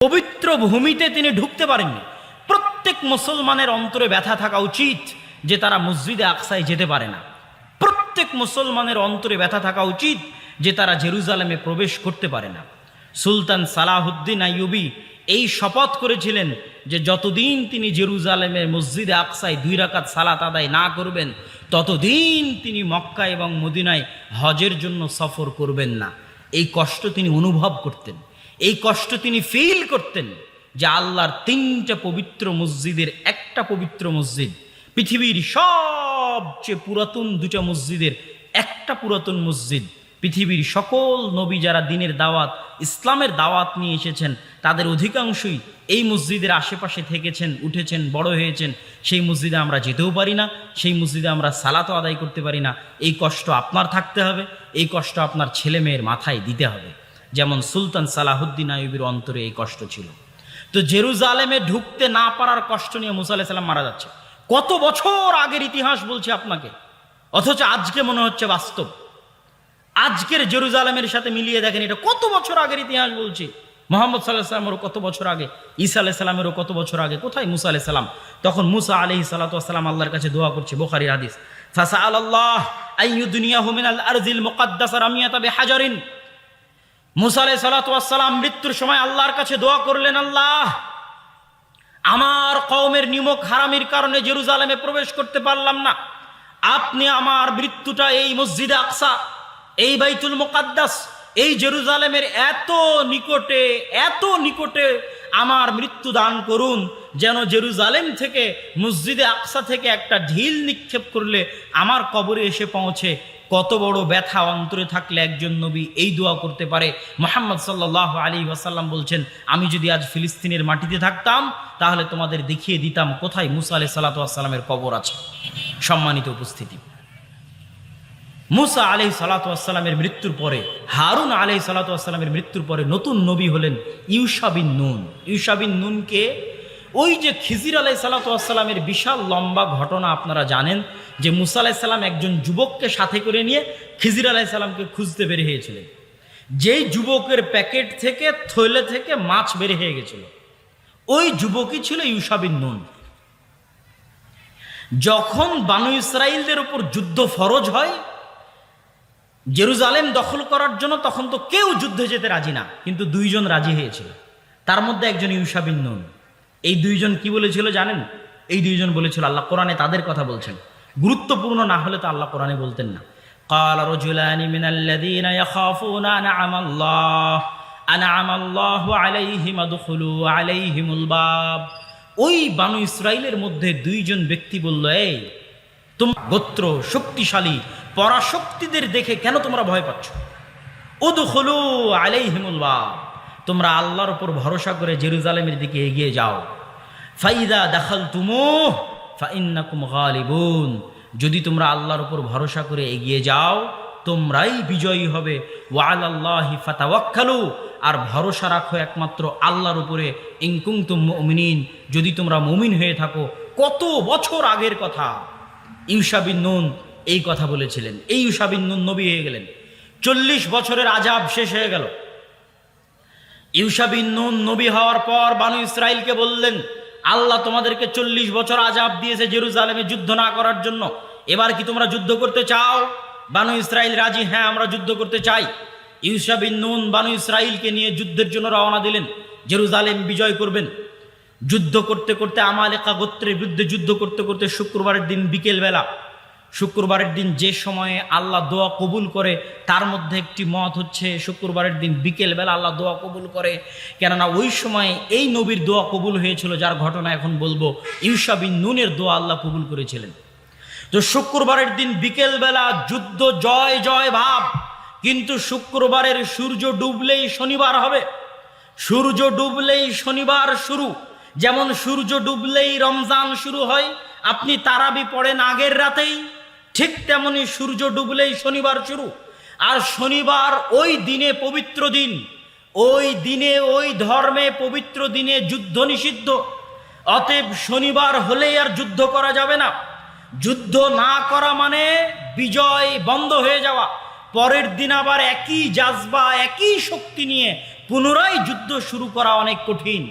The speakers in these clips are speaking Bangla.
পবিত্র ভূমিতে তিনি ঢুকতে পারেননি। প্রত্যেক মুসলমানের অন্তরে ব্যথা থাকা উচিত যে তারা মসজিদে আকসায় যেতে পারে না। প্রত্যেক মুসলমানের অন্তরে ব্যথা থাকা উচিত যে তারা জেরুজালেমে প্রবেশ করতে পারে না। সুলতান সালাহুদ্দিন আইয়ুবি এই শপথ করেছিলেন যে যতদিন তিনি জেরুজালেমের মসজিদে আকসায় দুই রাকাত সালাত আদায় না করবেন, ততদিন তিনি মক্কা এবং মদিনায় হজের জন্য সফর করবেন না। এই কষ্ট তিনি অনুভব করতেন। এই কষ্ট তিনি ফিল করতেন যে আল্লাহর তিনটা পবিত্র মসজিদের একটা পবিত্র মসজিদ, পৃথিবীর সবচেয়ে পুরাতন দুটা মসজিদের একটা পুরাতন মসজিদ, পৃথিবীর সকল নবী যারা দিনের দাওয়াত, ইসলামের দাওয়াত নিয়ে এসেছেন, তাদের অধিকাংশই এই মসজিদের আশেপাশে থেকেছেন, উঠেছেন, বড় হয়েছেন। সেই মসজিদে আমরা যেতেও পারি না, সেই মসজিদে আমরা সালাতও আদায় করতে পারি না। এই কষ্ট আপনার থাকতে হবে, এই কষ্ট আপনার ছেলে মেয়ের মাথায় দিতে হবে। যেমন সুলতান সালাহুদ্দিন আইবির অন্তরে এই কষ্ট ছিল। তো জেরুজালেমে ঢুকতে না পারার কষ্ট নিয়ে মুসা আলাইহিস সালাম মারা যাচ্ছে। কত বছর আগের ইতিহাস বলছে আপনাকে। অথচ আজকে মনে হচ্ছে বাস্তব। আজকের জেরুজালেমের সাথে মিলিয়ে দেখেন এটা কত বছর আগের ইতিহাস বলছে। মোহাম্মদ সাল্লাহ সাল্লামেরও কত বছর আগে, ঈসা আলাহ সাল্লামেরও কত বছর আগে, কোথায় মুসা আলাহ সাল্লাম তখন মুসা আলহি সাল্লাতাম আল্লাহর কাছে দোয়া করছে বোখারি হাদিস। ফাসা আল্লাহ আইয়ু দুনিয়া হুমিন আল আরজিল মুকাদ্দাসার আমিয়াতাবে হাজারিন মুসা আলাহ সাল্লাতাম মৃত্যুর সময় আল্লাহর কাছে দোয়া করলেন, আল্লাহ, আমার কওমের নিমক হারামির কারণে জেরুজালেমে প্রবেশ করতে পারলাম না। আপনি আমার মৃত্যুটা এই মসজিদে আকসা, এই বাইতুল মোকাদ্দাস, এই জেরুজালেমের এত নিকটে এত নিকটে আমার মৃত্যু দান করুন, যেন জেরুজালেম থেকে, মসজিদে আকসা থেকে একটা ঢিল নিক্ষেপ করলে আমার কবরে এসে পৌঁছে। কত বড় ব্যথা অন্তরে থাকলে একজন নবী এই দোয়া করতে পারে? মোহাম্মদ সাল্লাহ আলী ওয়াসাল্লাম বলছেন, আমি যদি আজ ফিলিস্তিনের মাটিতে থাকতাম, তাহলে তোমাদের দেখিয়ে দিতাম কোথায় মুসা আলি সাল্লাতামের কবর আছে। সম্মানিত উপস্থিতি। মুসা আলহি সালাতামের মৃত্যুর পরে, হারুন আলহি সালাতামের মৃত্যুর পরে নতুন নবী হলেন ইউসাবিন নুন। ইউসাবিন নুনকে ওই যে খিজির আলাই সালাতামের বিশাল লম্বা ঘটনা আপনারা জানেন, যে মুসা আলাহিসাল্লাম একজন যুবককে সাথে করে নিয়ে খিজির আলাইসাল্লামকে খুঁজতে বের হয়েছিলেন। যেই যুবকের প্যাকেট থেকে থৈলে থেকে মাছ বের হয়ে গেছিল। ওই যুবকই ছিল ইউসাবিন নুন। যখন বানু ইসরায়েলদের উপর যুদ্ধ ফরজ হয়, জেরুজালেম দখল করার জন্য তখন তো কেউ যুদ্ধে যেতে রাজি না, কিন্তু দুইজন রাজি হয়েছিল। তার মধ্যে একজন ইউসাবিন নুন। এই দুইজন কি বলেছিল জানেন এই দুইজন বলেছিল আল্লাহ কোরআনে তাদের কথা বলছেন গুরুত্বপূর্ণ না হলে তো আল্লাহ কোরআনে বলতেন না قال رجلان من الذين يخافون أنعم الله أنعم الله عليهم ادخلوا عليهم الباب ওই বানু ইসরায়েলের মধ্যে দুইজন ব্যক্তি বলল এই তোমার গোত্র শক্তিশালী পরাশক্তিদের দেখে কেন তোমরা ভয় পাচ্ছ উদখুলু আলাইহিমুল বাব তোমরা আল্লাহর উপর ভরসা করে জেরুজালেমের দিকে এগিয়ে যাও ফাইদা দাখাল তুমু ফাইন্নাকুম গালিবুন। যদি তোমরা আল্লাহর উপর ভরসা করে এগিয়ে যাও, তোমরাই বিজয়ী হবে। ওয়াল আল্লাহি ফাতাওয়াক্কালু। আর ভরসা রাখো একমাত্র আল্লাহর উপরে। ইনকুম তুম যদি তোমরা মুমিন হয়ে থাকো, কত বছর আগের কথা? ইউসাবিন নুন এই কথা বলেছিলেন। এই ইউসাবিন নুন নবী হয়ে গেলেন। চল্লিশ বছরের আজাব শেষ হয়ে গেল। ইউসাবিন নুন নবী হওয়ার পর বানু ইসরায়েলকে বললেন আল্লাহ তোমাদেরকে চল্লিশ বছর আজাব দিয়েছে জেরুজালেমে যুদ্ধ না করার জন্য। এবার কি তোমরা যুদ্ধ করতে চাও? বানু ইসরায়েল রাজি? হ্যাঁ আমরা যুদ্ধ করতে চাই। ইউসাবিন নুন বানু ইসরায়েলকে নিয়ে যুদ্ধের জন্য রওনা দিলেন। জেরুজালেম বিজয় করবেন। যুদ্ধ করতে করতে আমালেকা গোত্রের বিরুদ্ধে যুদ্ধ করতে করতে শুক্রবারের দিন বিকেলবেলা শুক্রবারের দিন যে সময়ে আল্লাহ দোয়া কবুল করে, তার মধ্যে একটি মত হচ্ছে শুক্রবারের দিন বিকেলবেলা আল্লাহ দোয়া কবুল করে। কেননা ওই সময়ে এই নবীর দোয়া কবুল হয়েছিল, যার ঘটনা এখন বলব। ইউসাবিন নুনের দোয়া আল্লাহ কবুল করেছিলেন। তো শুক্রবারের দিন বিকেলবেলা যুদ্ধ, জয় জয় ভাব। কিন্তু শুক্রবারের সূর্য ডুবলেই শনিবার হবে। সূর্য ডুবলেই শনিবার শুরু। যেমন সূর্য ডুবলেই রমজান শুরু হয়, আপনি তারাবি পড়েন আগের রাতেই। ঠিক তেমনি সূর্য ডুবলেই শনিবার শুরু। আর শনিবার ওই দিনে পবিত্র দিন। ওই দিনে ওই ধর্মে পবিত্র দিনে যুদ্ধ নিষিদ্ধ। অতএব শনিবার হলেই আর যুদ্ধ করা যাবে না। যুদ্ধ না করা মানে বিজয় বন্ধ হয়ে যাওয়া। পরের দিন আবার একই জাজবা, একই শক্তি নিয়ে পুনরায় যুদ্ধ শুরু করা অনেক কঠিন।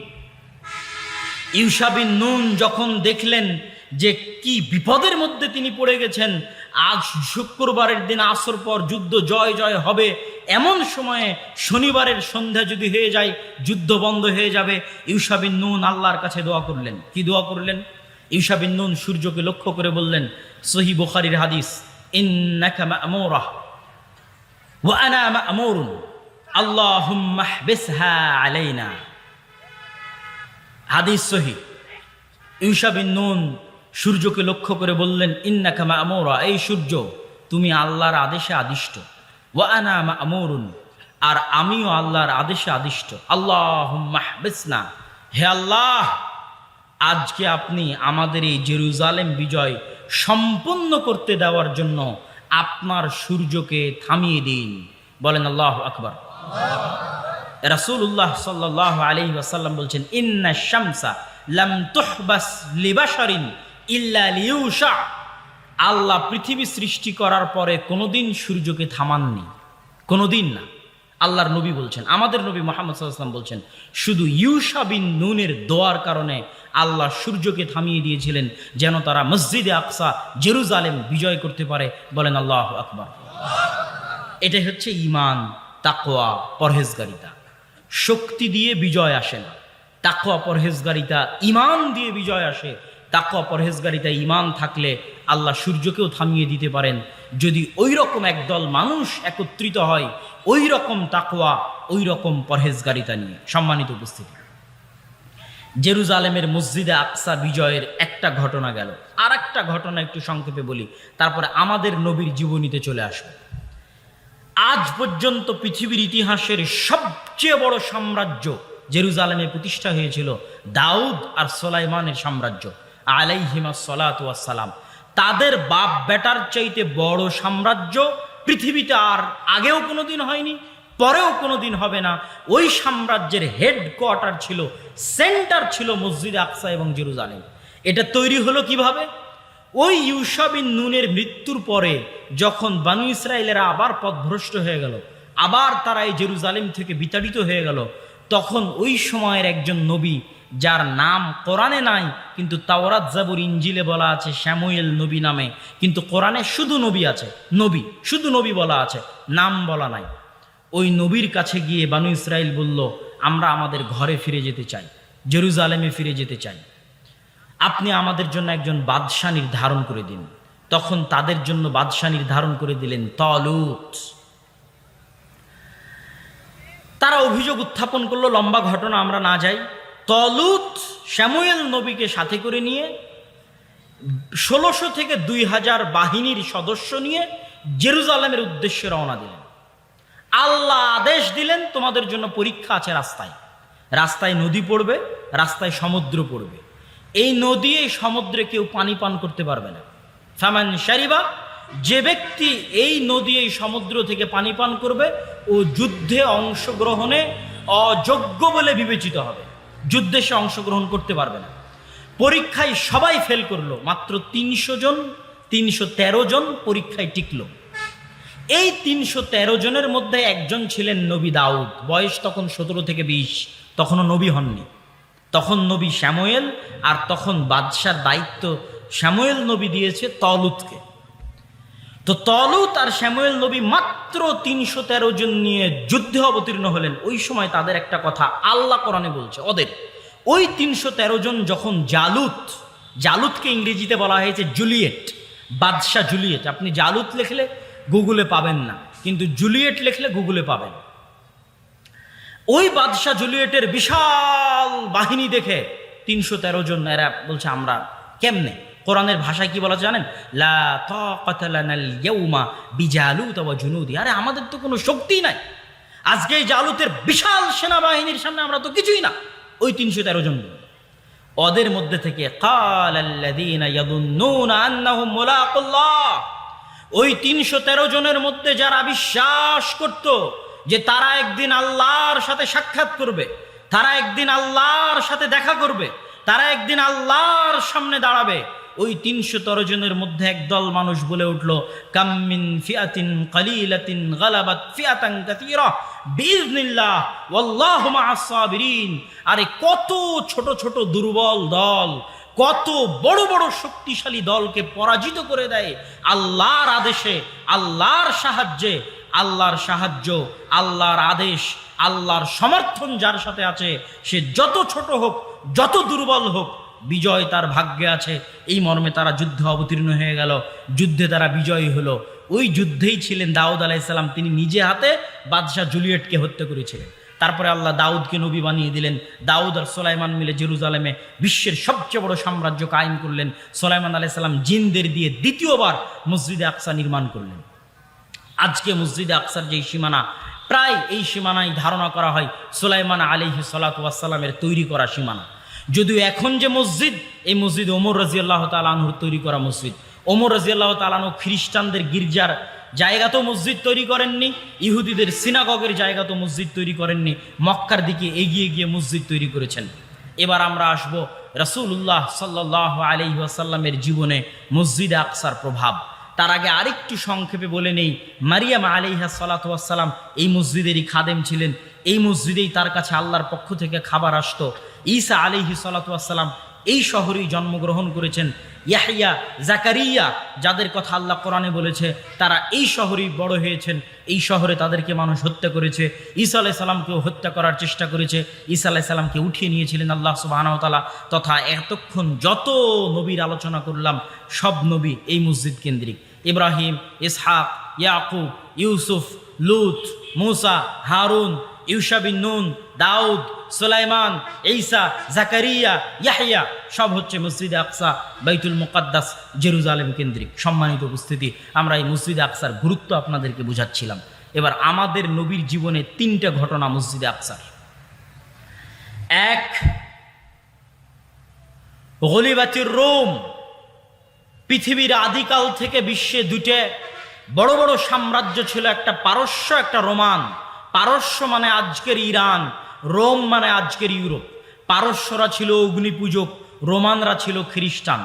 ইউসাবিন নুন যখন দেখলেন যে কি বিপদের মধ্যে তিনি পড়ে গেছেন, আজ শুক্রবারের দিন আসর পর যুদ্ধ জয় জয় হবে। এমন সময়ে শনিবারের সন্ধ্যা যদি হয়ে যায়, যুদ্ধ বন্ধ হয়ে যাবে। ইউসাবিন নুন আল্লাহর কাছে দোয়া করলেন। কি দোয়া করলেন? ইউসাবিন নুন সূর্যকে লক্ষ্য করে বললেন, সহি বুখারির হাদিস আলাইনা। হাদিস সহি। ইউসাবিন নুন সূর্যকে লক্ষ্য করে বললেন, ইন্নাকা মা'মুরা, এই সূর্য, তুমি আল্লাহর আদেশে আদিষ্ট। ওয়া আনা মা'মুরুন, আর আমিও আল্লাহর আদেশে আদিষ্ট। আল্লাহুম্মা হবিসনা হে আল্লাহ, আজকে আপনি আমাদের এই জেরুজালেম বিজয় সম্পূর্ণ করতে দেওয়ার জন্য আপনার সূর্যকে থামিয়ে দিন। বলেন, আল্লাহ আকবর। রাসূলুল্লাহ সাল্লাল্লাহু আলাইহি ওয়াসাল্লাম বলছেন ইন্না শামসা লাম তুহবাস লিবাশারিন ইল্লা আল্লাহ পৃথিবী সৃষ্টি করার পরে কোনোদিন সূর্যকে থামাননি। কোনোদিন না। আল্লাহর নবী বলছেন, আমাদের নবী মোহাম্মদ সাল্লাম বলছেন, শুধু ইউসা বিন নুনের দোয়ার কারণে আল্লাহ সূর্যকে থামিয়ে দিয়েছিলেন, যেন তারা মসজিদে আকসা, জেরুজালেম বিজয় করতে পারে। বলেন আল্লাহ আকবার। এটাই হচ্ছে ইমান তাকোয়া পরহেজগারিতা। শক্তি দিয়ে বিজয় আসে না। তাকোয়া পরহেজগারিতা ইমান দিয়ে বিজয় আসে। তাকোয়া পরহেজগারিতা ইমান থাকলে আল্লাহ সূর্যকেও থামিয়ে দিতে পারেন। যদি ওই রকম একদল মানুষ একত্রিত হয় ওই রকম তাকোয়া ওই রকম পরহেজগারিতা নিয়ে। সম্মানিত উপস্থিতি। জেরুজালেমের মসজিদে আকসা বিজয়ের একটা ঘটনা গেল। আর একটা ঘটনা একটু সংক্ষেপে বলি। তারপরে আমাদের নবীর জীবনীতে চলে আসবে। আজ পর্যন্ত পৃথিবীর ইতিহাসের সবচেয়ে বড় সাম্রাজ্য জেরুজালেমে প্রতিষ্ঠা হয়েছিল দাউদ আর সোলাইমানের সাম্রাজ্য। আলাইহিমা সালাম তাদের বাপ বেটার চাইতে বড় সাম্রাজ্য পৃথিবীতে আর আগেও কোনোদিন হয়নি, পরেও কোনোদিন হবে না। ওই সাম্রাজ্যের হেডকোয়ার্টার ছিল সেন্টার ছিল মসজিদ আকসা এবং জেরুজালেম। এটা তৈরি হলো কীভাবে? ওই ইউসাবিন নুনের মৃত্যুর পরে যখন বানু ইসরায়েলেরা আবার পথভ্রষ্ট হয়ে গেল, আবার তারা এই জেরুজালেম থেকে বিতাড়িত হয়ে গেল, তখন ওই সময়ের একজন নবী যার নাম কোরআনে নাই, কিন্তু তাওরাত জাবুর ইঞ্জিলে বলা আছে শ্যামুয়েল নবী নামে। কিন্তু কোরআনে শুধু নবী আছে, নবী, শুধু নবী বলা আছে, নাম বলা নাই। ওই নবীর কাছে গিয়ে বানু ইসরায়েল বলল, আমরা আমাদের ঘরে ফিরে যেতে চাই, জেরুজালেমে ফিরে যেতে চাই। আপনি আমাদের জন্য একজন বাদশাহ নির্ধারণ করে দিন। তখন তাদের জন্য বাদশাহ নির্ধারণ করে দিলেন তলুত। তারা অভিযোগ উত্থাপন করল, লম্বা ঘটনা, আমরা না যাই। তলুত শ্যামুয়েল নবীকে সাথে করে নিয়ে, ষোলোশো থেকে দুই হাজার বাহিনীর সদস্য নিয়ে জেরুজালেমের উদ্দেশ্যে রওনা দিলেন। আল্লাহ আদেশ দিলেন, তোমাদের জন্য পরীক্ষা আছে রাস্তায়। রাস্তায় নদী পড়বে, রাস্তায় সমুদ্র পড়বে। এই নদী, এই সমুদ্রে কেউ পানি পান করতে পারবে না। ফামান শারিবা, যে ব্যক্তি এই নদী, এই সমুদ্র থেকে পানি পান করবে, ও যুদ্ধে অংশগ্রহণে অযোগ্য বলে বিবেচিত হবে। যুদ্ধে সে অংশগ্রহণ করতে পারবে না। পরীক্ষায় সবাই ফেল করল, মাত্র তিনশো জন, তিনশো তেরো জন পরীক্ষায় টিকলো। এই তিনশো তেরো জনের মধ্যে একজন ছিলেন নবী দাউদ। বয়স তখন সতেরো থেকে বিশ, তখনও নবী হননি। তখন নবী শ্যাময়েল আর তখন বাদশার দায়িত্ব শ্যাময়েল নবী দিয়েছে তলুতকে। তো তলুত আর শ্যামুয়েল নবী মাত্র তিনশো তেরো জন নিয়ে যুদ্ধে অবতীর্ণ হলেন। ওই সময় তাদের একটা কথা আল্লাহ কোরআনে বলছে, ওদের, ওই তিনশো তেরো জন যখন জালুত, জালুতকে ইংরেজিতে বলা হয়েছে জুলিয়েট, বাদশাহ জুলিয়েট, আপনি জালুত লিখলে গুগলে পাবেন না, কিন্তু জুলিয়েট লিখলে গুগলে পাবেন। ওই বাদশাহ জুলিয়েটের বিশাল বাহিনী দেখে তিনশো তেরো জন এরা বলছে, আমরা কেমনে? কোরআনের ভাষায় কি বলা জানেন? লা বিজালুত জুনুদি। আরে, আমাদের তো কোনো শক্তি নাই। আজকে এই জালুতের বিশাল সেনাবাহিনীর সামনে আমরা তো কিছুই না। ওই তিনশো তেরো জন। ওদের মধ্যে থেকে ওই তিনশো তেরো জনের মধ্যে যারা বিশ্বাস করত যে তারা একদিন আল্লাহর সাথে সাক্ষাৎ করবে, তারা একদিন আল্লাহর সাথে দেখা করবে, তারা একদিন আল্লাহর সামনে দাঁড়াবে ওই তিনশো তেরো জনের মধ্যে একদল মানুষ বলে উঠল কাম্মিন ফিয়াতিন কালিলাতিন গালাবাত ফিয়াতান কাসীরা বিইজনিল্লাহ ওয়াল্লাহু মা'আস সাবিরিন। আরে কত ছোট ছোট দুর্বল দল, কত বড় বড় শক্তিশালী দলকে পরাজিত করে দেয় আল্লাহর আদেশে, আল্লাহর সাহায্যে, আল্লাহর সাহায্য, আল্লাহর আদেশ, আল্লাহর সমর্থন যার সাথে আছে, সে যত ছোট হোক, যত দুর্বল হোক বিজয় তার ভাগ্যে আছে। এই মর্মে তারা যুদ্ধে অবতীর্ণ হয়ে গেল। যুদ্ধে তারা বিজয়ী হলো। ওই যুদ্ধেই ছিলেন দাউদ আলাইসাল্লাম তিনি নিজে হাতে বাদশাহ জুলিয়েটকে হত্যা করেছিলেন। তারপরে আল্লাহ দাউদকে নবী বানিয়ে দিলেন। দাউদ আর সোলাইমান মিলে জেরুজালেমে বিশ্বের সবচেয়ে বড় সাম্রাজ্য কায়েম করলেন। সোলাইমান আলাইসাল্লাম জিনদের দিয়ে দ্বিতীয়বার মসজিদে আকসা নির্মাণ করলেন। আজকে মসজিদে আকসার যেই সীমানা, প্রায় এই সীমানায় ধারণা করা হয় সুলাইমান আলিহি সালাতামের তৈরি করা সীমানা। যদিও এখন যে মসজিদ, এই মসজিদ ওমর রাজিয়াল্লাহ তালাহুর তৈরি করা মসজিদ। ওমর রাজিয়াল্লাহ তালানু খ্রিস্টানদের গির্জার জায়গা তো মসজিদ তৈরি করেননি, ইহুদিদের সিনাগগের জায়গা তো মসজিদ তৈরি করেননি, মক্কার দিকে এগিয়ে গিয়ে মসজিদ তৈরি করেছেন। এবার আমরা আসব রসুল্লাহ সাল্লাহ আলহি আসাল্লামের জীবনে মসজিদে আকসার প্রভাব। তার আগে আরেকটু সংক্ষেপে বলে নেই, মারিয়াম আলিহা সালাতাম এই মসজিদেরই খাদেম ছিলেন। এই মসজিদেই তার কাছে আল্লাহর পক্ষ থেকে খাবার আসতো। ঈসা আলিহি সালাতাম এই শহরেই জন্মগ্রহণ করেছেন। ইয়াহিয়া জাকারিয়া, যাদের কথা আল্লাহ কোরআনে বলেছে, তারা এই শহরেই বড় হয়েছেন। এই শহরে তাদেরকে মানুষ হত্যা করেছে। ঈসা আলাহ সাল্লামকেও হত্যা করার চেষ্টা করেছে। ঈসা আলাহ সাল্লামকে উঠিয়ে নিয়েছিলেন আল্লাহ সুবাহতালা তথা এতক্ষণ যত নবীর আলোচনা করলাম, সব নবী এই মসজিদ কেন্দ্রিক। ইব্রাহিম, ইসহাক, ইয়াকুব, ইউসুফ, লুত, মুসা, হারুন ইউসাবিন নুন, দাউদ, সুলাইমান এইসা জাকারিয়া ইয়াহিয়া সব হচ্ছে মসজিদে আকসা, বাইতুল মুকাদ্দাস, জেরুজালেম কেন্দ্রিক। সম্মানিত উপস্থিতি, আমরা এই মসজিদে আকসার গুরুত্ব আপনাদেরকে বুঝাচ্ছিলাম। এবার আমাদের নবীর জীবনে তিনটা ঘটনা মসজিদে আকসার। এক, গলিবাতির রোম, পৃথিবীর আদিকাল থেকে বিশ্বে দুটে বড় বড় সাম্রাজ্য ছিল, একটা পারস্য, একটা রোমান। পারস্য মানে আজকের ইরান, রোম মানে আজকের ইউরোপ। পারস্যরা ছিল অগ্নিপূজক, রোমানরা ছিল খ্রিস্টান।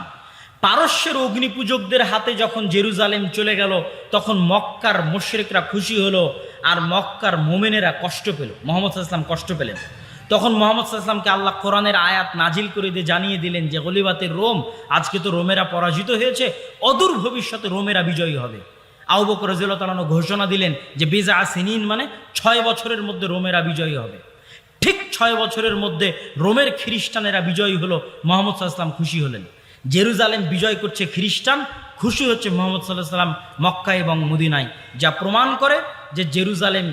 পারস্যের অগ্নিপূজকদের হাতে যখন জেরুজালেম চলে গেল, তখন মক্কার মোশরেকরা খুশি হলো আর মক্কার মোমেনেরা কষ্ট পেল, মোহাম্মদ ইসলাম কষ্ট পেলেন। তখন মোহাম্মদ সাল্লামকে আল্লাহ কোরআনের আয়াত নাজিল করে দিয়ে জানিয়ে দিলেন যে, গলিবাতের রোম, আজকে তো রোমেরা পরাজিত হয়েছে, অদূর ভবিষ্যতে রোমেরা বিজয়ী হবে। আউ বকর রাজিউল্লাহ ঘোষণা দিলেন যে বেজা আসিনিন মানে ছয় বছরের মধ্যে রোমেরা বিজয়ী হবে। ঠিক ছয় বছরের মধ্যে রোমের খ্রিস্টানেরা বিজয়ী হলো মোহাম্মদ সাল্লাম খুশি হলেন। জেরুজালেম বিজয় করছে খ্রিস্টান, খুশি হচ্ছে মোহাম্মদ সাল্লাহ সাল্লাম মক্কা এবং মদিনায়, যা প্রমাণ করে যে জেরুজালেম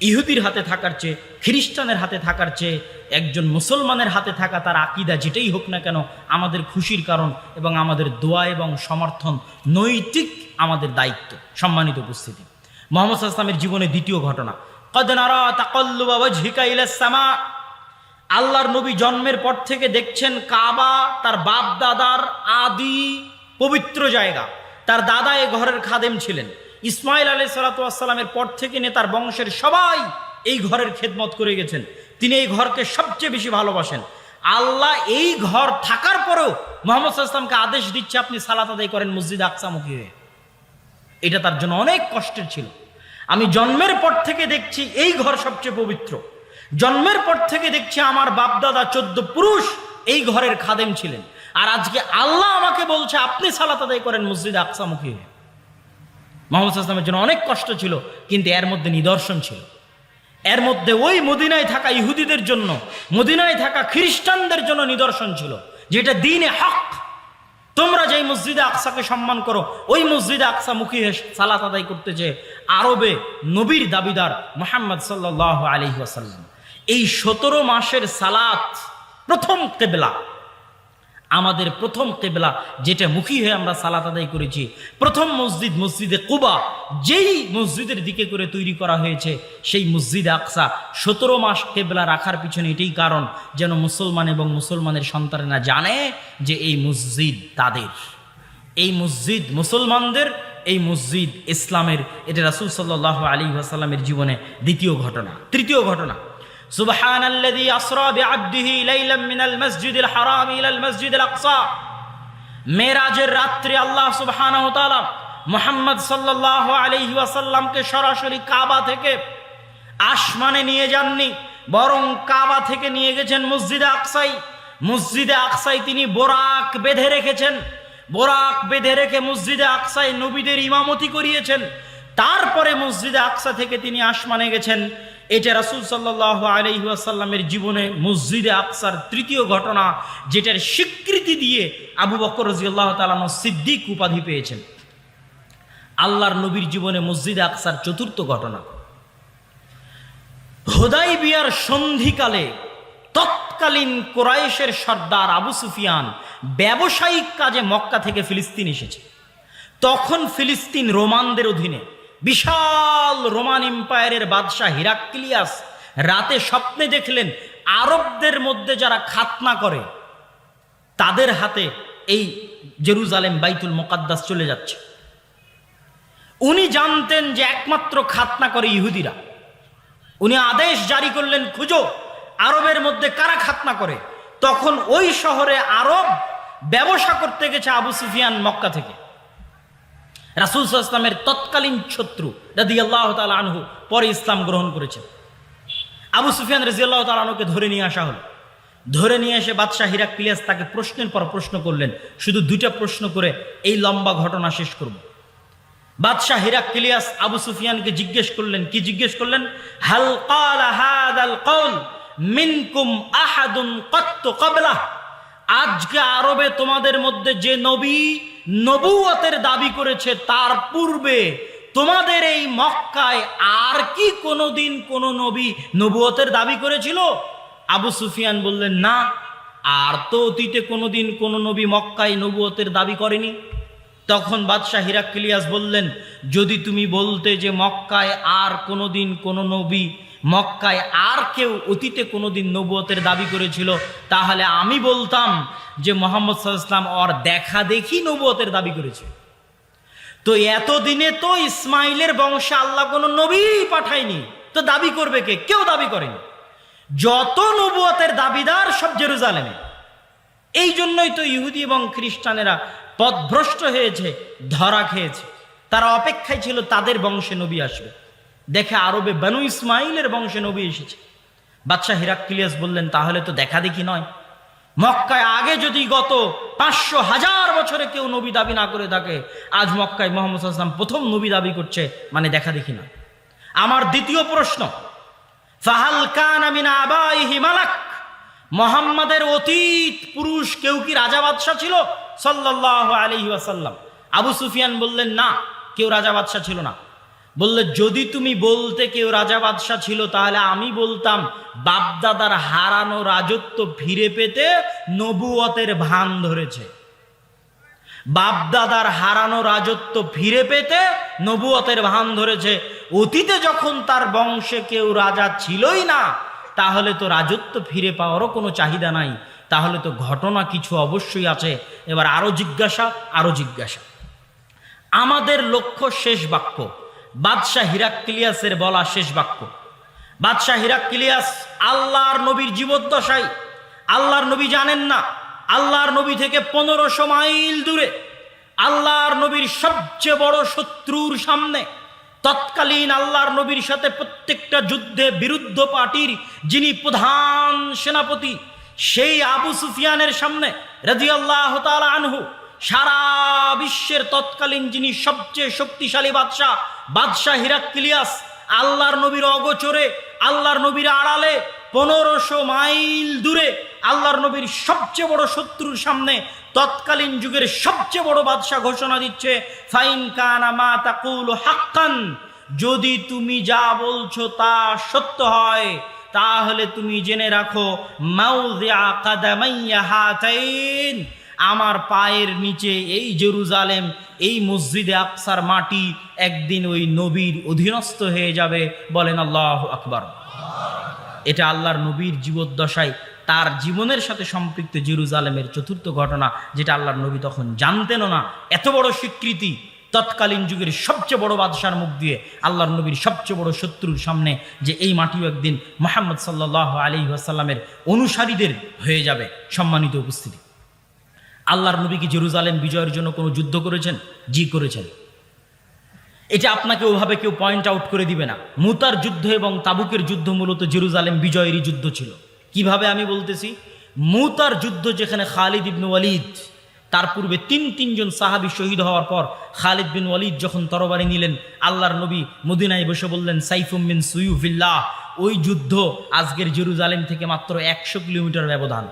ইহুদির হাতে থাকার চেয়ে, খ্রিস্টানের হাতে থাকার চেয়ে, একজন মুসলমানের হাতে থাকা তার আকিদা যেটাই হোক না কেন আমাদের খুশির কারণ এবং আমাদের দোয়া এবং সমর্থন, নৈতিক আমাদের দায়িত্ব, সম্মানিত উপস্থিতি। মোহাম্মদ আসলামের জীবনে দ্বিতীয় ঘটনা। আল্লাহর নবী জন্মের পর থেকে দেখছেন কাবা তার বাপ দাদার আদি পবিত্র জায়গা। তার দাদা এ ঘরের খাদেম ছিলেন। ইসমাইল আলাই সালাতামের পর থেকে নেতার বংশের সবাই এই ঘরের খেদমত করে গেছেন। তিনি এই ঘরকে সবচেয়ে বেশি ভালোবাসেন। আল্লাহ এই ঘর থাকার পরেও মোহাম্মদ সাল্লামকে আদেশ দিচ্ছে, আপনি সালাত আদায় করেন মসজিদ আকসামুখী হয়ে। এটা তার জন্য অনেক কষ্টের ছিল। আমি জন্মের পর থেকে দেখছি এই ঘর সবচেয়ে পবিত্র। জন্মের পর থেকে দেখছি আমার বাপদাদা চোদ্দ পুরুষ এই ঘরের খাদেম ছিলেন। আর আজকে আল্লাহ আমাকে বলছে, আপনি সালাত আদায় করেন মসজিদ আকসামুখী হয়ে। মোহাম্মদ আসলামের জন্য অনেক কষ্ট ছিল, কিন্তু এর মধ্যে নিদর্শন ছিল। এর মধ্যে ওই মদিনায় থাকা ইহুদিদের জন্য, মদিনায় থাকা খ্রিস্টানদের জন্য নিদর্শন ছিল, যেটা দিনে হক। তোমরা যেই মসজিদে আকসাকে সম্মান করো, ওই মসজিদে আকসা মুখী সালাত আদায় করতে চেয়ে আরবে নবীর দাবিদার মোহাম্মদ সাল্লাহ আলহি আসাল্লাম এই সতেরো মাসের সালাত প্রথম কেবলা। আমাদের প্রথম কেবলা যেটা মুখী হয়ে আমরা সালাত আদায় করেছি, প্রথম মসজিদ, মসজিদে কুবা, যেই মসজিদের দিকে করে তৈরি করা হয়েছে, সেই মসজিদ আকসা। সতেরো মাস কেবলা রাখার পিছনে এটাই কারণ যেন মুসলমান এবং মুসলমানের সন্তানেরা জানে যে এই মসজিদ তাদের। এই মসজিদ মুসলমানদের, এই মসজিদ ইসলামের, এটা রাসুল সাল্লাহ আলী আসাল্লামের জীবনে দ্বিতীয় ঘটনা। তৃতীয় ঘটনা। سبحان الذي أسرى بعبده ليلا من المسجد الحرام إلى المسجد الأقصى মেরাজের রাত্রে আল্লাহ সুবহানাহু ওয়া তাআলা মুহাম্মদ সাল্লাল্লাহু আলাইহি ওয়াসাল্লামকে সরাসরি কাবা থেকে আসমানে নিয়ে যাননি বরং কাবা থেকে নিয়ে গেছেন মসজিদে আকসাই মসজিদে আকসাই তিনি বোরাক বেঁধে রেখেছেন বোরাক বেঁধে রেখে মসজিদে আকসাই নবীদের ইমামতি করিয়েছেন তারপরে মসজিদে আকসা থেকে তিনি আসমানে গেছেন এটা রাসূল সাল্লাল্লাহু আলাইহি ওয়াসাল্লামের জীবনে মসজিদে আকসার তৃতীয় ঘটনা, যেটার স্বীকৃতি দিয়ে আবু বকর রাদিয়াল্লাহু তাআলা সিদ্দিক উপাধি পেয়েছেন। আল্লাহর নবীর জীবনে মসজিদে আকসার চতুর্থ ঘটনা। হোদাই বিয়ার সন্ধিকালে তৎকালীন কোরাইশের সর্দার আবু সুফিয়ান ব্যবসায়িক কাজে মক্কা থেকে ফিলিস্তিন এসেছে। তখন ফিলিস্তিন রোমানদের অধীনে বিশাল রোমান এম্পায়ারের বাদশাহ হিরাক্লিয়াস রাতে স্বপ্নে দেখলেন আরবদের মধ্যে যারা খাতনা করে, তাদের হাতে এই জেরুজালেম বাইতুল মোকাদ্দাস চলে যাচ্ছে। উনি জানতেন যে একমাত্র খাতনা করে ইহুদিরা। উনি আদেশ জারি করলেন, খুঁজো, আরবের মধ্যে কারা খাতনা করে? তখন ওই শহরে আরব ব্যবসা করতে গেছে আবু সুফিয়ান মক্কা থেকে। রাসুল ইসলামের তৎকালীন শত্রু রাদি আল্লাহ তালা আনহু পরে ইসলাম গ্রহণ করেছেন। আবু সুফিয়ান রাজি আল্লাহ তালানুকে ধরে নিয়ে আসা হলো। ধরে নিয়ে এসে বাদশাহ হিরাক পিলিয়াস তাকে প্রশ্নের পর প্রশ্ন করলেন, শুধু দুইটা প্রশ্ন করে এই লম্বা ঘটনা শেষ করব। বাদশাহ হিরাক কিলিয়াস আবু সুফিয়ানকে জিজ্ঞেস করলেন, কি জিজ্ঞেস করলেন? হাল কাল হাদাল কৌল মিনকুম আহাদুন কত্ত কবলা আজকে আরবে তোমাদের মধ্যে যে নবী নবুয়তের দাবি করেছে, তার পূর্বে তোমাদের এই মক্কায় আর কি কোনোদিন কোন নবী নবুয়তের দাবি করেছিল? আবু সুফিয়ান বললেন, না, আর তো অতীতে কোনোদিন কোনো নবী মক্কায় নবুয়তের দাবি করেনি। তখন বাদশাহ হিরাক্লিয়াস বললেন, যদি তুমি বলতে যে মক্কায় আর কোনোদিন কোনো নবী মক্কায় আর কেউ অতীতে কোনোদিন নবুয়তের দাবি করেছিল। তাহলে আমি বলতাম যে মোহাম্মদ সাল্লাম ওর দেখা দেখি নবুয়তের দাবি করেছে। তো এতদিনে তো ইসমাইলের বংশে আল্লাহ কোনো নবী পাঠায়নি। তো দাবি করবে কে? কেউ দাবি করেনি। যত নবুয়তের দাবিদার সব জেরুজালেমে। এই জন্যই তো ইহুদি এবং খ্রিস্টানেরা পথভ্রষ্ট হয়েছে, ধরা খেয়েছে। তারা অপেক্ষায় ছিল তাদের বংশে নবী আসবে। দেখে আরবে বানু ইসমাইলের বংশে নবী এসেছে। বাদশাহ হিরাক্কিলিয়াস বললেন, তাহলে তো দেখা দেখি নয়। মক্কায় আগে যদি গত পাঁচশো হাজার বছরে কেউ নবী দাবি না করে থাকে, আজ মক্কায় মোহাম্মদ আসলাম প্রথম নবী দাবি করছে মানে দেখা দেখি না। আমার দ্বিতীয় প্রশ্ন, ফাহাল কান আমিনা আবাইহি মালাক? মোহাম্মদের অতীত পুরুষ কেউ কি রাজা বাদশাহ ছিল? সাল্লাহ আলহি ওয়াসাল্লাম। আবু সুফিয়ান বললেন, না, কেউ রাজা বাদশাহ ছিল না। বললে, যদি তুমি বলতে কেউ রাজা বাদশাহ ছিল, তাহলে আমি বলতাম, বাপদাদার হারানো রাজত্ব ফিরে পেতে নবুয়তের ভান ধরেছে। বাপদাদার হারানো রাজত্ব ফিরে পেতে নবুয়তের ভান ধরেছে। অতীতে যখন তার বংশে কেউ রাজা ছিলই না, তাহলে তো রাজত্ব ফিরে পাওয়ারও কোনো চাহিদা নাই। তাহলে তো ঘটনা কিছু অবশ্যই আছে। এবার আরও জিজ্ঞাসা আরও জিজ্ঞাসা। আমাদের লক্ষ্য শেষ বাক্য। বাদশাহ হিরাক্কিলিয়াসের বলা শেষ বাক্য। বাদশাহ হিরাক্কিলিয়াস আল্লাহর নবীর জীবদ্দশায়। আল্লাহর নবী জানেন না। আল্লাহর নবী থেকে পনেরোশো মাইল দূরে। আল্লাহর নবীর সবচেয়ে বড় শত্রুর সামনে। তৎকালীন আল্লাহর নবীর সাথে প্রত্যেকটা যুদ্ধে বিরুদ্ধ পার্টির যিনি প্রধান সেনাপতি, সেই আবু সুফিয়ানের সামনে রাজি আল্লাহ আনহু সারা বিশ্বের তৎকালীন যিনি সবচেয়ে শক্তিশালী বাদশাহ বাদশাহ হিরাক্কিলিয়াস আল্লাহর নবীর অগোচরে, আল্লাহর নবীর আড়ালে পনেরোশো মাইল দূরে আল্লাহর নবীর সবচেয়ে বড় শত্রুর সামনে তৎকালীন যুগের সবচেয়ে বড় বাদশাহ ঘোষণা দিচ্ছে, ফাইন কানা মা তাকুল হাক্কান। যদি তুমি যা বলছো তা সত্য হয়, তাহলে তুমি জেনে রাখো, মাউযিআ কাদামাইয়া হাতাইন। আমার পায়ের নিচে এই জেরুজালেম, এই মসজিদে আকসার মাটি একদিন ওই নবীর অধীনস্থ হয়ে যাবে বলেন আল্লাহ আকবার। এটা আল্লাহর নবীর জীবদ্দশায়, তার জীবনের সাথে সম্পৃক্ত জেরুজালেমের চতুর্থ ঘটনা, যেটা আল্লাহর নবী তখন জানতেনও না। এত বড় স্বীকৃতি, তৎকালীন যুগের সবচেয়ে বড় বাদশার মুখ দিয়ে আল্লাহর নবীর সবচেয়ে বড় শত্রুর সামনে যে এই মাটিও একদিন মোহাম্মদ সাল্লাহ আলী আসাল্লামের অনুসারীদের হয়ে যাবে সম্মানিত উপস্থিতি। আল্লাহর নবী কি জেরুজালেম বিজয়ের জন্য কোনো যুদ্ধ করেছেন? জি, করেছেন। এটা আপনাকে ওভাবে কেউ পয়েন্ট আউট করে দিবে না। মুতার যুদ্ধ এবং তাবুকের যুদ্ধ মূলত জেরুজালেম বিজয়েরই যুদ্ধ ছিল। কীভাবে আমি বলতেছি? মুতার যুদ্ধ যেখানে খালিদ ইবনু ওয়ালিদ, তার পূর্বে তিন, তিনজন সাহাবি শহীদ হওয়ার পর খালিদ বিন ওয়ালিদ যখন তরবারি নিলেন, আল্লাহর নবী মদিনায় বসে বললেন, সাইফুম বিন সুইফিল্লাহ ওই যুদ্ধ আজকের জেরুজালেম থেকে মাত্র একশো কিলোমিটার ব্যবধান।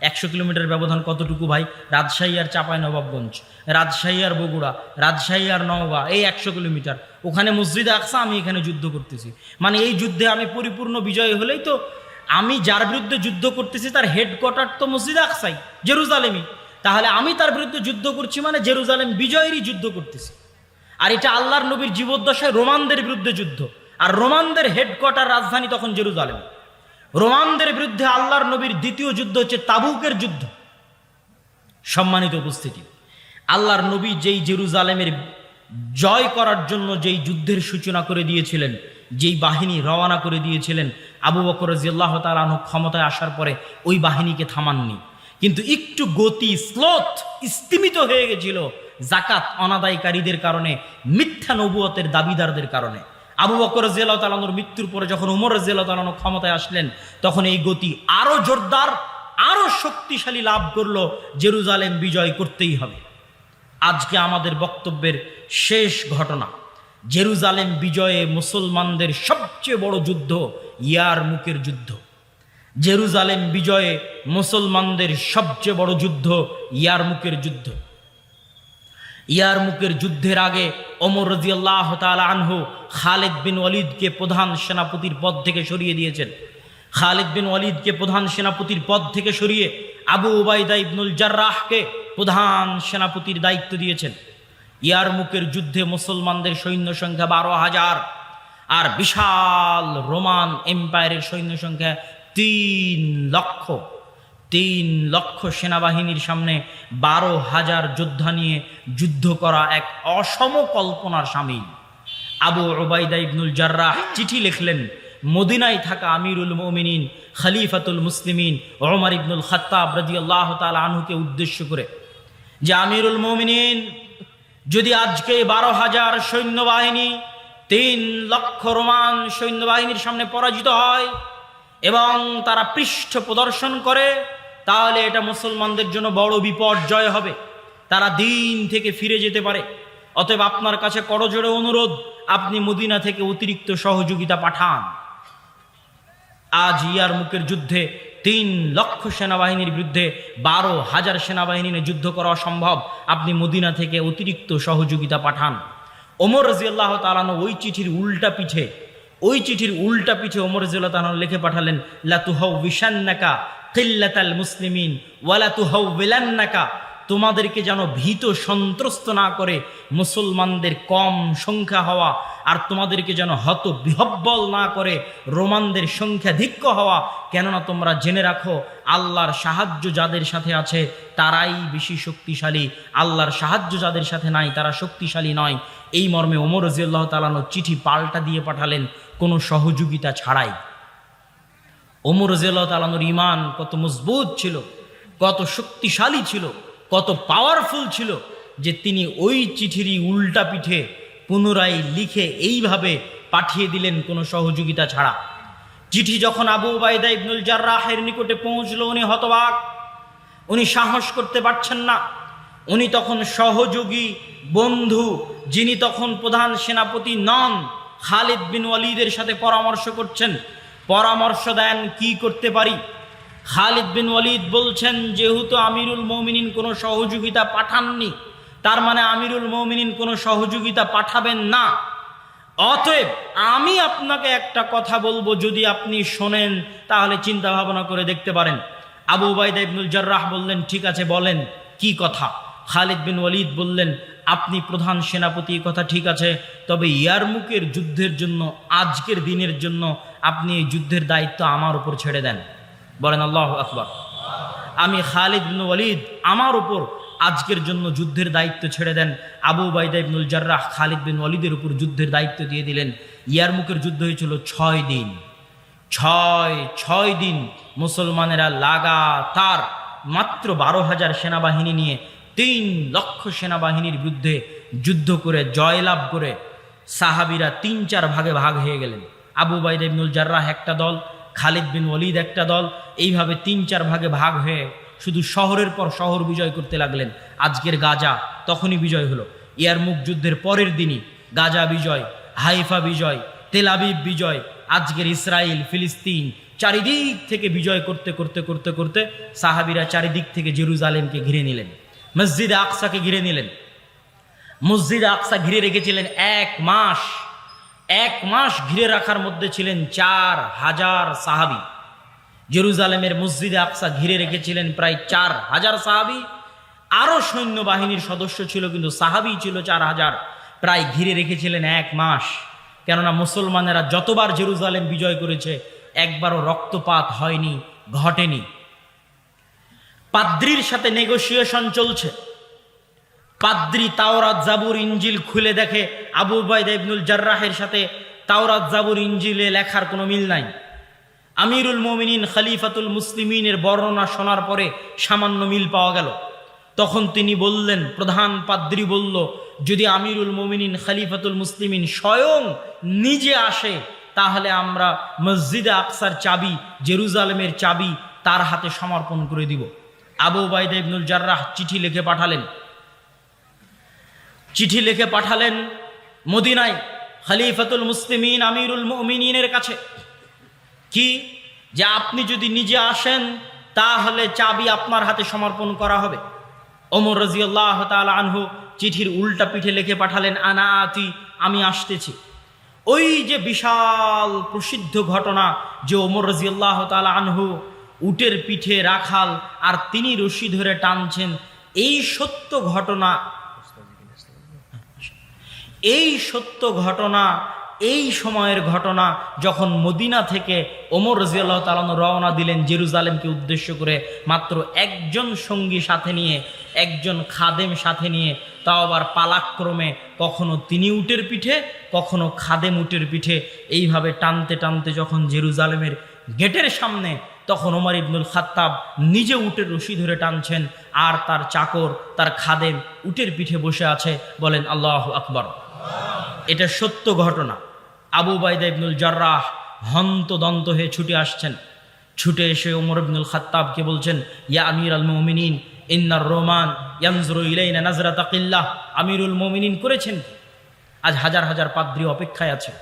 একশো কিলোমিটার ব্যবধান কতটুকু ভাই? রাজশাহী আর চাপাই নবাবগঞ্জ রাজশাহী আর বগুড়া, রাজশাহী আর নওগাঁ, এই একশো কিলোমিটার। ওখানে মসজিদ আকসা আমি এখানে যুদ্ধ করতেছি। মানে এই যুদ্ধে আমি পরিপূর্ণ বিজয় হলেই তো আমি যার বিরুদ্ধে যুদ্ধ করতেছি তার হেডকোয়ার্টার তো মসজিদ আকসাই, জেরুজালেমই। তাহলে আমি তার বিরুদ্ধে যুদ্ধ করছি মানে জেরুজালেম বিজয়েরই যুদ্ধ করতেছি। আর এটা আল্লাহর নবীর জীবদ্দশায় রোমানদের বিরুদ্ধে যুদ্ধ। আর রোমানদের হেডকোয়ার্টার রাজধানী তখন জেরুজালেম। রোমানদের বিরুদ্ধে আল্লাহর নবীর দ্বিতীয় যুদ্ধ হচ্ছে তাবুকের যুদ্ধ। সম্মানিত উপস্থিতি, আল্লাহর নবী যেই জেরুজালেমের জয় করার জন্য যেই যুদ্ধের সূচনা করে দিয়েছিলেন, যেই বাহিনী রওনা করে দিয়েছিলেন, আবু বকর জিল্লাহ তালাহ ক্ষমতায় আসার পরে ওই বাহিনীকে থামাননি। কিন্তু একটু গতি, স্লোথ, স্তিমিত হয়ে গেছিল জাকাত অনাদায়কারীদের কারণে, মিথ্যা নবুয়তের দাবিদারদের কারণে। আবু বকর জিয়াল তালানোর মৃত্যুর পরে যখন উমর জিয়াল তালানো ক্ষমতায় আসলেন, তখন এই গতি আরও জোরদার, আরও শক্তিশালী লাভ করল, জেরুজালেম বিজয় করতেই হবে। আজকে আমাদের বক্তব্যের শেষ ঘটনা, জেরুজালেম বিজয়ে মুসলমানদের সবচেয়ে বড় যুদ্ধ, ইয়ার মুখের যুদ্ধ। জেরুজালেম বিজয়ে মুসলমানদের সবচেয়ে বড় যুদ্ধ, ইয়ার মুখের যুদ্ধ। ইয়ার মুখের যুদ্ধের আগে ওমর রাজিয়াল্লাহ তাআলা আনহু খালেদ বিন ওয়ালিদকে প্রধান সেনাপতির পদ থেকে সরিয়ে দিয়েছেন। খালেদ বিন ওয়ালিদকে প্রধান সেনাপতির পদ থেকে সরিয়ে আবু উবাইদা ইবনুল জার্রাহকে প্রধান সেনাপতির দায়িত্ব দিয়েছেন। ইয়ার মুখের যুদ্ধে মুসলমানদের সৈন্য সংখ্যা বারো হাজার আর বিশাল রোমান এম্পায়ারের সৈন্য সংখ্যা তিন লক্ষ। তিন লক্ষ সেনাবাহিনীর সামনে বারো হাজার যোদ্ধা নিয়ে যুদ্ধ করা এক অসম কল্পনার সামিল। আবু ওবায়দা ইবনুল জার্রাহ চিঠি লিখলেন, মদিনায় থাকা আমিরুল মমিনিন, খলিফাতুল মুসলিমিন ওমর ইবনুল খত্তাব রাজি আল্লাহ তালা আনহুকে উদ্দেশ্য করে যে, আমিরুল মমিনিন, যদি আজকে বারো হাজার সৈন্যবাহিনী, তিন লক্ষ রোমান সৈন্যবাহিনীর সামনে পরাজিত হয় এবং তারা পৃষ্ঠ প্রদর্শন করে তাহলে এটা মুসলমানদের জন্য বড় বিপর্যয় হবে। তারা দিন থেকে ফিরে যেতে পারে। অতএব আপনার কাছে করজোড়ে অনুরোধ, আপনি মদিনা থেকে অতিরিক্ত সহযোগিতা পাঠান। আজ ইয়ার মুখের যুদ্ধে তিন লক্ষ সেনাবাহিনীর বিরুদ্ধে বারো হাজার সেনাবাহিনী যুদ্ধ করা সম্ভব আপনি মদিনা থেকে অতিরিক্ত সহযোগিতা পাঠান। ওমর রাজিয়াল্লাহ তালানো ওই চিঠির উল্টা পিঠে, ওই চিঠির উল্টা পিঠে ওমর রাজিয়াল্লাহ তালানো লিখে পাঠালেন লাতুহাউ বিশান্নাকা কিল্লাতাল মুসলিমিন, ওয়ালা তুহাউ বিলান্নাকা তোমাদেরকে যেন ভীত সন্ত্রস্ত না করে মুসলমানদের কম সংখ্যা হওয়া, আর তোমাদেরকে যেন হত বিহব্বল না করে রোমানদের সংখ্যাধিক্য হওয়া, কেননা তোমরা জেনে রাখো, আল্লাহর সাহায্য যাদের সাথে আছে, তারাই বেশি শক্তিশালী। আল্লাহর সাহায্য যাদের সাথে নাই, তারা শক্তিশালী নয়। এই মর্মে ওমর রাজিয়াল্লাহ তালানো চিঠি পাল্টা দিয়ে পাঠালেন, কোনো সহযোগিতা ছাড়াই। ওমর তালানোর ইমান কত মজবুত ছিল, কত শক্তিশালী ছিল, কত পাওয়ারফুল ছিল যে তিনি ওই চিঠিরই উল্টা পিঠে পুনরায় লিখে এইভাবে পাঠিয়ে দিলেন কোনো সহযোগিতা ছাড়া। চিঠি যখন আবু উবায়দা ইবনুল জার্রাহের নিকটে পৌঁছলো, উনি হতবাক। উনি সাহস করতে পারছেন না। উনি তখন সহযোগী বন্ধু যিনি তখন প্রধান সেনাপতি নন, খালিদ বিন ওয়ালিদের সাথে পরামর্শ করছেন পরামর্শ দেন, কি করতে পারি? খালিদ বিন ওয়ালিদ বলছেন, যেহেতু আমিরুল মৌমিনিন কোনো সহযোগিতা পাঠাননি, তার মানে আমিরুল মৌমিনিন কোনো সহযোগিতা পাঠাবেন না। অতএব আমি আপনাকে একটা কথা বলব, যদি আপনি শোনেন, তাহলে চিন্তা ভাবনা করে দেখতে পারেন। আবু উবাইদা ইবনুল জার্রাহ বললেন, ঠিক আছে, বলেন। কি কথা? খালিদ বিন ওয়ালিদ বললেন আপনি প্রধান সেনাপতি কথা ঠিক আছে, তবে ইয়ারমুকের যুদ্ধের জন্য, আজকের দিনের জন্য আপনি এই যুদ্ধের দায়িত্ব আমার উপর ছেড়ে দেন। বলেন, আল্লাহ আকবর। আমি খালিদ বিন ওয়ালিদ, আমার উপর আজকের জন্য যুদ্ধের দায়িত্ব ছেড়ে দেন। আবু বাইদা ইবনুল জার্রাহ খালিদ বিন ওয়ালিদের উপর যুদ্ধের দায়িত্ব দিয়ে দিলেন। ইয়ারমুকের যুদ্ধ হয়েছিল ছয় দিন। ছয় ছয় দিন মুসলমানেরা লাগাতার মাত্র বারো হাজার সেনাবাহিনী নিয়ে তিন লক্ষ সেনাবাহিনীর বিরুদ্ধে যুদ্ধ করে, জয়লাভ করে সাহাবিরা তিন চার ভাগে ভাগ হয়ে গেলেন। আবু বাইদ ইবনুল জার্রাহ একটা দল, খালিদ বিন ওলিদ একটা দল, এইভাবে তিন চার ভাগে ভাগ হয়ে শুধু শহরের পর শহর বিজয় করতে লাগলেন। আজকের গাজা তখনই বিজয় হলো। ইয়ারমুখ যুদ্ধের পরের দিনই গাজা বিজয়, হাইফা বিজয় তেলাবিব বিজয়, আজকের ইসরায়েল ফিলিস্তিন চারিদিক থেকে বিজয় করতে করতে করতে করতে সাহাবিরা চারিদিক থেকে জেরুজালেমকে ঘিরে নিলেন। মসজিদ আকসাকে ঘিরে নিলেন। মসজিদ আকসা ঘিরে রেখেছিলেন এক মাস। এক মাস ঘিরে রাখার মধ্যে ছিলেন চার হাজার সাহাবি। জেরুজালেমের মসজিদে আকসা ঘিরে রেখেছিলেন প্রায় চার হাজার সাহাবি। আরও সৈন্যবাহিনীর সদস্য ছিল, কিন্তু সাহাবি ছিল চার হাজার। প্রায় ঘিরে রেখেছিলেন এক মাস। কেননা মুসলমানেরা যতবার জেরুজালেম বিজয় করেছে, একবারও রক্তপাত হয়নি, ঘটেনি। পাদ্রির সাথে নেগোসিয়েশন চলছে। পাদ্রি তাওরাত জাবুর ইঞ্জিল খুলে দেখে আবু বাইদা ইবনুল জার্রাহের সাথে তাওরাত জাবুর ইঞ্জিলে লেখার কোনো মিল নাই। আমিরুল মোমিনিন খালিফাতুল মুসলিমিনের বর্ণনা শোনার পরে সামান্য মিল পাওয়া গেল। তখন তিনি বললেন, প্রধান পাদ্রি বলল, যদি আমিরুল মোমিনিন খালিফাতুল মুসলিমিন স্বয়ং নিজে আসে, তাহলে আমরা মসজিদে আকসার চাবি, জেরুজালেমের চাবি তার হাতে সমর্পণ করে দিব। আবু বাইদা ইবনুল জার্রাহ চিঠি লিখে পাঠালেন। চিঠি লিখে পাঠালেন মদিনায় খলিফাতুল মুসলিমিন আমিরুল মুমিনিনের কাছে। কি? যে আপনি যদি নিজে আসেন, তাহলে চাবি আপনার হাতে সমর্পণ করা হবে। ওমর রাজিয়াল্লাহ তাআলা আনহু চিঠির উল্টা পিঠে লিখে পাঠালেন, আনা আতি, আমি আসতেছি। ওই যে বিশাল প্রসিদ্ধ ঘটনা যে ওমর রাজিয়াল্লাহ তাআলা আনহু উটের পিঠে রাখাল আর তিনি রশি ধরে টানছেন, এই সত্য ঘটনা এই সত্য ঘটনা, এই সময়ের ঘটনা, যখন মদিনা থেকে ওমর রাজিয়াল্লাহ তালানো রওনা দিলেন জেরুজালেমকে উদ্দেশ্য করে, মাত্র একজন সঙ্গী সাথে নিয়ে, একজন খাদেম সাথে নিয়ে, তাও আবার পালাক্রমে কখনো তিনি উটের পিঠে, কখনো খাদেম উটের পিঠে, এইভাবে টানতে টানতে যখন জেরুজালেমের গেটের সামনে তখন ওমর ইবনুল খাত্তাব নিজে উটের রশি ধরে টানছেন আর তার চাকর, তার খাদেম উটের পিঠে বসে আছে বলেন, আল্লাহ আকবর। এটা সত্য ঘটনা। আবু বাইদা ইবনুল জার্রাহ হন্তদন্ত হয়ে ছুটে আসছেন। ছুটে এসে ওমর ইবনুল খাত্তাবকে বলছেন, ইয়া আমির আল মোমিনিন, ইন্নার রোমান ইয়ামজরু ইলাইনা নাজরা তাকিল্লাহ আমিরুল মোমিনিন করেছেন আজ হাজার হাজার পাদ্রী অপেক্ষায় আছে,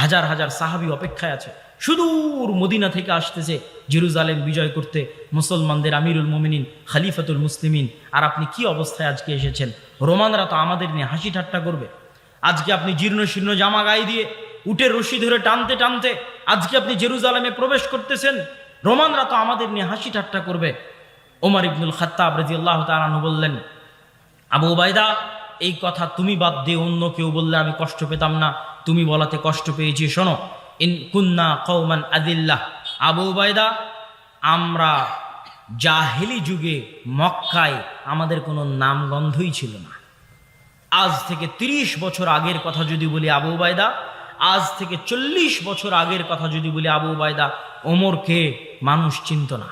হাজার হাজার সাহাবি অপেক্ষায় আছে। সুদূর মদিনা থেকে আসতেছে জেরুজালেম বিজয় করতে মুসলমানদের আমিরুল মোমিনিন, খালিফাতুল মুসলিমিন। আর আপনি কি অবস্থায় আজকে এসেছেন? রোমানরা তো আমাদের নিয়ে হাসি ঠাট্টা করবে। আজকে আপনি জীর্ণ শীর্ণ জামা গায়ে দিয়ে উটের রশি ধরে টানতে টানতে আজকে আপনি জেরুজালেমে প্রবেশ করতেছেন। রোমানরা তো আমাদের নিয়ে হাসি ঠাট্টা করবে। ওমর ইবনুল খাত্তাব রাজি আল্লাহ তালানু বললেন, আবু বাইদা এই কথা তুমি বাদ দিয়ে অন্য কেউ বললে আমি কষ্ট পেতাম না। তুমি বলাতে কষ্ট পেয়েছি, শোনো। ইন কুন্না কৌমান আদিল্লাহ। আবু বায়দা আমরা জাহেলি যুগে মক্কায় আমাদের কোনো নামগন্ধই ছিল না। আজ থেকে ৩০ বছর আগের কথা যদি বলি আবু বায়দা আজ থেকে চল্লিশ বছর আগের কথা যদি বলি আবু বায়দা ওমরকে মানুষ চিনত না।